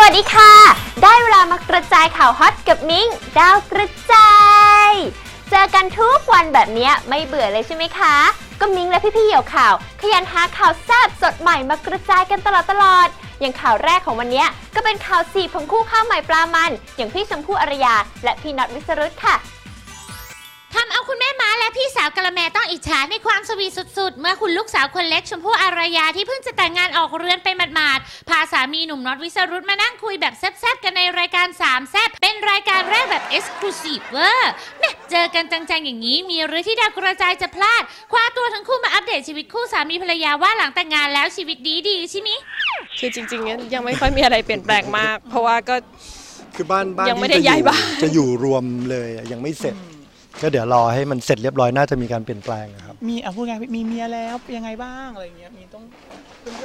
วัสดีค่ะ ได้เวลามากระจายข่าวฮอตกับมิ้งดาวกระจาย เจอกันทุกวันแบบนี้ไม่เบื่อเลยใช่ไหมคะ ก็มิ้งและพี่ๆเหยี่ยวข่าว ขยันหาข่าวแซ่บสดใหม่มากระจายกันตลอดตลอด อย่างข่าวแรกของวันนี้ก็เป็นข่าวสีของคู่ข้าวใหม่ปลามัน อย่างพี่ชมพู่อารยา และพี่น็อตวิสรุตค่ะ ทำเอาคุณแม่ม้าและพี่สาวกะละแมต้องอิจฉาในความสวีทสุด ๆ เมื่อคุณลูกสาวคนเล็กชมพู่อารยาที่เพิ่งจะแต่งงานออกเรือนไปหมาดๆพาสามีหนุ่มน็อตวิสรุตมานั่งคุยแบบแซ่บๆกันในรายการสามแซ่บเป็นรายการแรกแบบเอ็กซ์คลูซีฟเวอร์แม่เจอกันจังๆอย่างนี้ มีหรือที่ดาวกระจายจะพลาด คว้าตัวทั้งคู่มาอัปเดตชีวิตคู่สามีภรรยาว่าหลังแต่งงานแล้วชีวิตดีดีๆใช่ไหมคือจริงๆเนี่ยยังไม่ค่อยมีอะไรเปลี่ยนแปลงมาก เพราะว่าก็คือบ้านบ้านยังไม่ที่ได้จะย้ายอยู่บ้านจะอยู่รวมเลยอะยังไม่เสร็จ ก็เดี๋ยวรอให้มันเสร็จเรียบร้อยน่าจะมีการเปลี่ยนแปลงอะครับ มีอะพูดไงมีเมียแล้วยังไงบ้างอะไรอย่างเงี้ยมีต้อง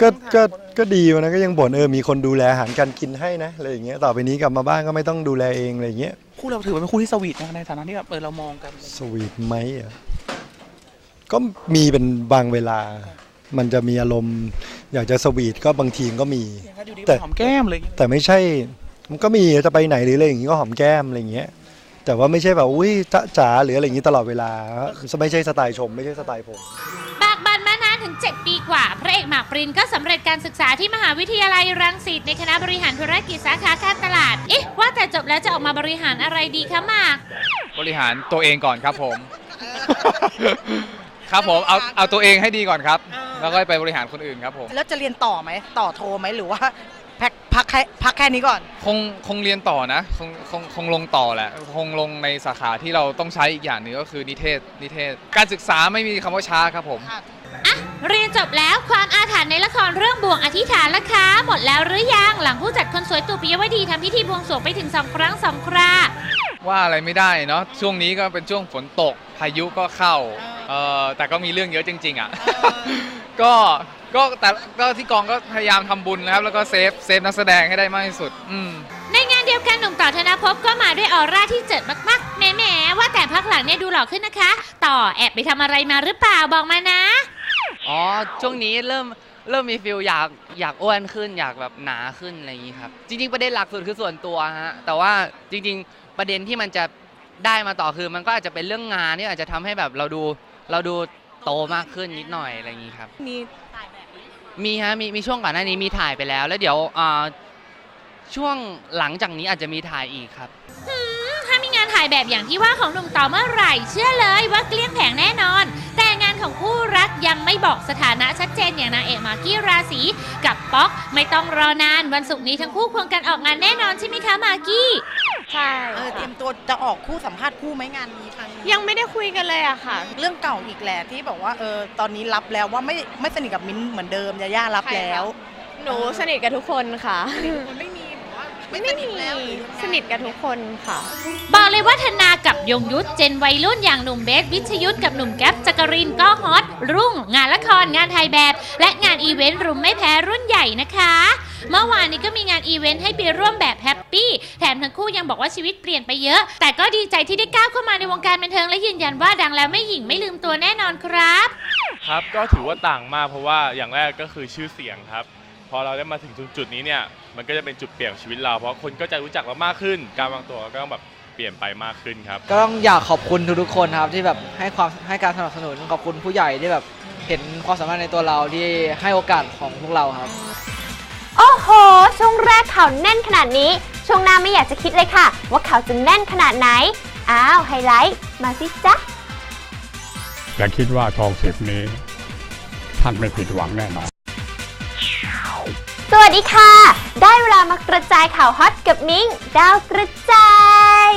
ก็ก็ก็ดีวันนั้นก็ยังบ่นเออมีคนดูแลอาหารการกินให้นะอะไรอย่างเงี้ยต่อไปนี้กลับมาบ้านก็ไม่ต้องดูแลเองอะไรอย่างเงี้ยคู่เราถือว่าเป็นคู่ที่สวีทนะในฐานะที่แบบเออเรามองกันสวีทไหมอะก็มีเป็นบางเวลา มันจะมีอารมณ์ อยากจะสวีทก็บางทีก็มีอย่างนั้นอยู่ดีแต่หอมแก้มเลยแต่ไม่ใช่ มันก็มีจะไปไหนหรืออะไรอย่างงี้ก็หอมแก้มอะไรอย่างเงี้ย แต่ว่าไม่ใช่แบบอุ้ยจ๊ะจ๋าหรืออะไรอย่างงี้ตลอดเวลาไม่ใช่สไตล์ชม ไม่ใช่สไตล์ผม บากบันมานานถึง 7 ปีกว่า พระเอกหมากปรินก็สำเร็จการศึกษาที่มหาวิทยาลัยรังสิตในคณะบริหารธุรกิจสาขาการตลาด เอ๊ะ ว่าแต่จบแล้วจะออกมาบริหารอะไรดีคะหมาก บริหารตัวเองก่อนครับผม ครับผมเอาเอาตัวเองให้ดีก่อนครับ แล้วก็ไปบริหารคนอื่นครับผม แล้วจะเรียนต่อไหม ต่อโทรไหมหรือว่า พักพักแค่พักแค่นี้ก่อน คงคงเรียนต่อนะคงคงคงลงต่อแหละ คงลงในสาขาที่เราต้องใช้อีกอย่างหนึ่งก็คือนิเทศนิเทศ การศึกษาไม่มีคำว่าช้าครับผมเรียนจบแล้วความอาถรรพ์ในละครเรื่องบ่วงอธิษฐานละคะหมดแล้วหรือยังหลังผู้จัดคนสวยตู่ปิยวดีทำพิธีบวงสรวงไปถึงสองครั้งสองครา ว่าอะไรไม่ได้เนาะช่วงนี้ก็เป็นช่วงฝนตกพายุก็เข้าเออแต่ก็มีเรื่องเยอะจริง ๆ อะ ก็ ก็แต่ก็ที่กองก็พยายามทำบุญนะครับ แล้วก็เซฟเซฟนักแสดงให้ได้มากที่สุด อืม ในงานเดียวกันหนุ่มต่อธนภพก็มาด้วยออร่าที่เจิดมากๆแหมๆว่าแต่พักหลังเนี่ยดูหล่อขึ้นนะคะ ต่อแอบไปทำอะไรมาหรือเปล่าบอกมานะ อ๋อ ช่วงนี้เริ่มเริ่มมีฟิลอยากอยากอ้วนขึ้นอยากแบบหนาขึ้นอะไรอย่างนี้ครับ จริง ๆ ประเด็นหลักสุดคือส่วนตัวฮะแต่ว่าจริง ๆ ประเด็นที่มันจะได้มาต่อคือมันก็อาจจะเป็นเรื่องงานที่อาจจะทำให้แบบเราดูเราดูโตมากขึ้นนิดหน่อยอะไรอย่างนี้ครับ มี มีฮะมีมีช่วงก่อนหน้านี้มีถ่ายไปแล้ว แล้วเดี๋ยวอ่าช่วงหลังจากนี้อาจจะมีถ่ายอีกครับถ้ามีงานถ่ายแบบอย่างที่ว่าของหนุ่มต่อเมื่อไหร่ เชื่อเลยว่าเกลี้ยงแผงแน่นอน แต่งานของคู่รักยังไม่บอกสถานะชัดเจนอย่างนางเอกมากกี้ราศีกับป๊อก ไม่ต้องรอนานวันศุกร์นี้ทั้งคู่ควงกันออกงานแน่นอนใช่ไหมคะมากกี้ ใช่เออเตรียมตัวจะออกคู่สัมภาษณ์คู่ไหมงานนี้ครั้งนี้ยังไม่ได้คุยกันเลยอะค่ะ เรื่องเก่าอีกแหละที่บอกว่าเออตอนนี้รับแล้วว่าไม่ไม่สนิทกับมิ้นท์เหมือนเดิมยาย่ารับใครคะแล้ว หนูสนิทกับทุกคนค่ะ มันไม่มีแบบว่าไม่ไม่สนิทมีแล้วหรือยังไง สนิทกับทุกคนค่ะ บอกเลยว่าธนากับยงยุทธเจนวัยรุ่นอย่างหนุ่มเบสวิชยุทธกับหนุ่มแก๊ปจักรินก็ฮอตรุ่ง งานละครงานถ่ายแบบ และงานอีเวนต์รุมไม่แพ้รุ่นใหญ่นะคะ เมื่อวานนี้ก็มีงานอีเวนต์ให้ไปร่วมแบบแฮปปี้แถมทั้งคู่ยังบอกว่าชีวิตเปลี่ยนไปเยอะ แต่ก็ดีใจที่ได้ก้าวเข้ามาในวงการบันเทิงและยืนยันว่าดังแล้วไม่หยิ่งไม่ลืมตัวแน่นอนครับ ครับก็ถือว่าต่างมากเพราะว่าอย่างแรกก็คือชื่อเสียงครับ พอเราได้มาถึงจุดๆนี้เนี่ยมันก็จะเป็นจุดเปลี่ยนของชีวิตเรา เพราะคนก็จะรู้จักเรามากขึ้น การวางตัวก็ต้องแบบเปลี่ยนไปมากขึ้นครับ ก็ต้องอยากขอบคุณทุกๆคนครับที่แบบให้ความให้การสนับสนุนขอบคุณผู้ใหญ่ที่แบบเห็นความสามารถในตัวเราที่ให้โอกาสของพวกเราครับ โอ้โห ช่วงแรกข่าวแน่นขนาดนี้ ช่วงหน้าไม่อยากจะคิดเลยค่ะ ว่าข่าวจะแน่นขนาดไหน อ้าว ไฮไลท์ มาสิจ๊ะ และคิดว่าทองสิบนี้ ท่านไม่ผิดหวังแน่นอน สวัสดีค่ะ ได้เวลามากระจายข่าวฮอตกับมิ้ง ดาวกระจาย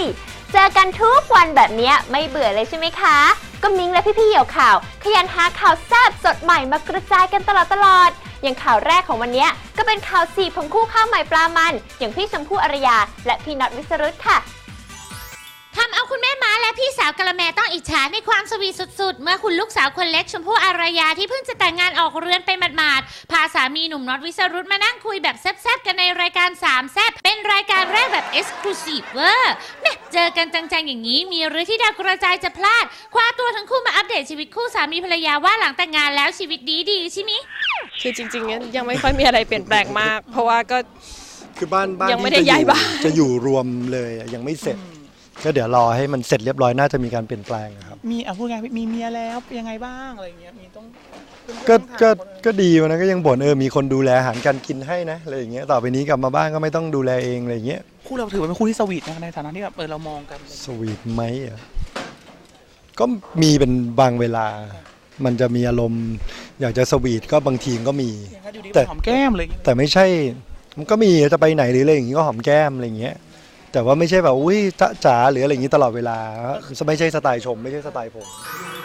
เจอกันทุกวันแบบเนี้ยไม่เบื่อเลยใช่ไหมคะ ก็มิ้งและพี่ๆเหยี่ยวข่าว ขยันหาข่าวแซ่บสดใหม่มากระจายกันตลอดตลอดๆ อย่างข่าวแรกของวันนี้ก็เป็นข่าวสีของคู่ข้าวใหม่ปลามัน อย่างพี่ชมพู่อารยา และพี่น็อตวิสรุตค่ะทำเอาคุณแม่ม้าและพี่สาวกะละแมต้องอิจฉาในความสวีสุดๆ เมื่อคุณลูกสาวคนเล็กชมพู่อารยาที่เพิ่งจะแต่งงานออกเรือนไปหมาดๆ พาสามีหนุ่มน็อตวิสรุตมานั่งคุยแบบแซ่บๆ กันในรายการสามแซ่บเป็นรายการแรกแบบเอ็กซ์คลูซีฟเวอร์แม่เจอกันจังๆ อย่างนี้ มีหรือที่ดาวกระจายจะพลาด คว้าตัวทั้งคู่มาอัปเดตชีวิตคู่สามีภรรยาว่าหลังแต่งงานแล้วชีวิตดีๆใช่ไหม คือจริงๆเนี่ยยังไม่ค่อยมีอะไรเปลี่ยนแปลงมาก เพราะว่าก็คือบ้านบ้านยังไม่ที่ได้จะอย้ายยู่บ้านจะอยู่รวมเลยอะยังไม่เสร็จ ก็เดี๋ยวรอให้มันเสร็จเรียบร้อยน่าจะมีการเปลี่ยนแปลงอะครับ มีอะพูดไงมีเมียแล้วยังไงบ้างอะไรอย่างเงี้ยมีต้องก็ต้องถามก็คนอื่นก็ดีวะนะก็ยังบ่นเออมีคนดูแลอาหารการกินให้นะอะไรอย่างเงี้ยต่อไปนี้กลับมาบ้านก็ไม่ต้องดูแลเองอะไรอย่างเงี้ยคู่เราถือว่าเป็นคู่ที่สวีทนะในฐานะที่แบบเออเรามองกันสวีทไหมอะก็มีเป็นบางเวลา มันจะมีอารมณ์ อยากจะสวีทก็บางทีก็มีอย่างนั้นอยู่ดีแต่หอมแก้มอะไรอย่างเงี้ยแต่ไม่ใช่ มันก็มีจะไปไหนหรืออะไรอย่างงี้ก็หอมแก้มอะไรอย่างเงี้ย แต่ว่าไม่ใช่แบบอุ้ยจ๊ะจ๋าหรืออะไรอย่างงี้ตลอดเวลา ไม่ใช่สไตล์ชม ไม่ใช่สไตล์ผม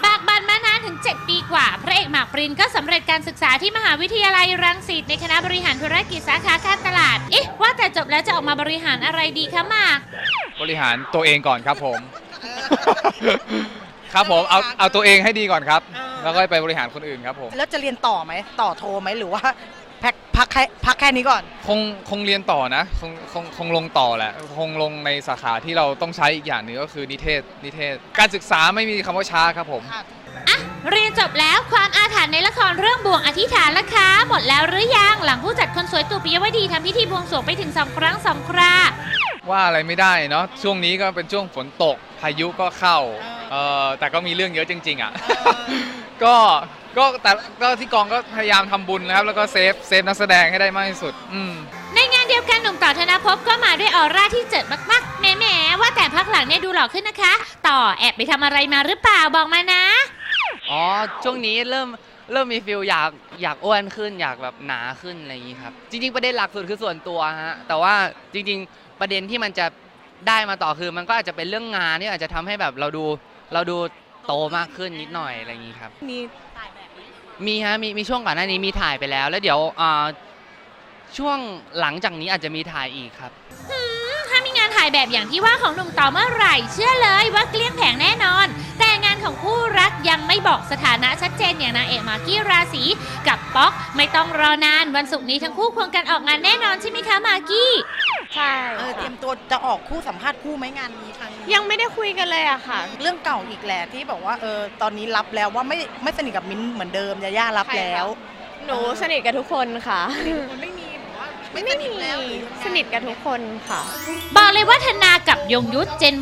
ปากบันมานานถึง 7 ปีกว่า พระเอกหมากปรินก็สำเร็จการศึกษาที่มหาวิทยาลัยรังสิตในคณะบริหารธุรกิจสาขาการตลาดเอ๊ะว่าแต่จบแล้วจะออกมาบริหารอะไรดีคะหมาก บริหารตัวเองก่อนครับผม ครับผมเอาเอาตัวเองให้ดีก่อนครับแล้วก็ไปบริหารคนอื่นครับผม แล้วจะเรียนต่อไหม ต่อโทไหมหรือว่าพักพักแค่พักแค่นี้ก่อน คงคงเรียนต่อนะคงคงคงลงต่อแหละ คงลงในสาขาที่เราต้องใช้อีกอย่างหนึ่งก็คือนิเทศนิเทศ การศึกษาไม่มีคำว่าช้าครับผมเรียนจบแล้วความอาถรรพ์ในละครเรื่องบ่วงอธิษฐานละคะหมดแล้วหรือยังหลังผู้จัดคนสวยตู่ปิยวดีทำพิธีบวงสรวงไปถึงสองครั้งสองครา ว่าอะไรไม่ได้เนาะช่วงนี้ก็เป็นช่วงฝนตกพายุก็เข้าเออแต่ก็มีเรื่องเยอะจริง ๆ อะ ก็ก็แต่ก็ที่กองก็พยายามทำบุญนะครับ แล้วก็เซฟเซฟนักแสดงให้ได้มากที่สุด อืมในงานเดียวกันหนุ่มต่อธนภพก็มาด้วยออร่าที่เจิดมากๆแหมๆว่าแต่พักหลังเนี่ยดูหล่อขึ้นนะคะ ต่อแอบไปทำอะไรมาหรือเปล่าบอกมานะอ๋อช่วงนี้เริ่มเริ่มมีฟิลอยากอยากอ้วนขึ้น อยากแบบหนาขึ้นอะไรอย่างนี้ครับ จริง ๆ ประเด็นหลักสุดคือส่วนตัวฮะแต่ว่าจริง ๆ ประเด็นที่มันจะได้มาต่อคือมันก็อาจจะเป็นเรื่องงานที่อาจจะทำให้แบบเราดูเราดูโตมากขึ้นนิดหน่อยอะไรอย่างนี้ครับ มีมีฮะมีมีช่วงก่อนหน้านี้มีถ่ายไปแล้ว แล้วเดี๋ยวอ่าช่วงหลังจากนี้อาจจะมีถ่ายอีกครับถ้ามีงานถ่ายแบบอย่างที่ว่าของหนุ่มต่อเมื่อไหร่ เชื่อเลยว่าเกลี้ยงแผงแน่นอน แต่งานของคู่รักยังไม่บอกสถานะชัดเจนอย่างนางเอกมากกี้ราศีกับป๊อกไม่ต้องรอนานวันศุกร์นี้ทั้งคู่ควงกันออกงานแน่นอนใช่ไหมคะมากกี้ ใช่เออเตรียมตัวจะออกคู่สัมภาษณ์คู่ไหมงานนี้ครั้งนี้ยังไม่ได้คุยกันเลยอะค่ะ เรื่องเก่าอีกแหละที่บอกว่าเออตอนนี้รับแล้วว่าไม่ไม่สนิทกับมิ้นท์เหมือนเดิมยาย่ารับแล้ว หนูสนิทกับทุกคนค่ะ มันไม่มีแบบว่าไม่ไม่สนิมีทแล้วหรือยังไง สนิทกับทุกคนค่ะ บอกเลยว่าธนากับยงยุทธเจน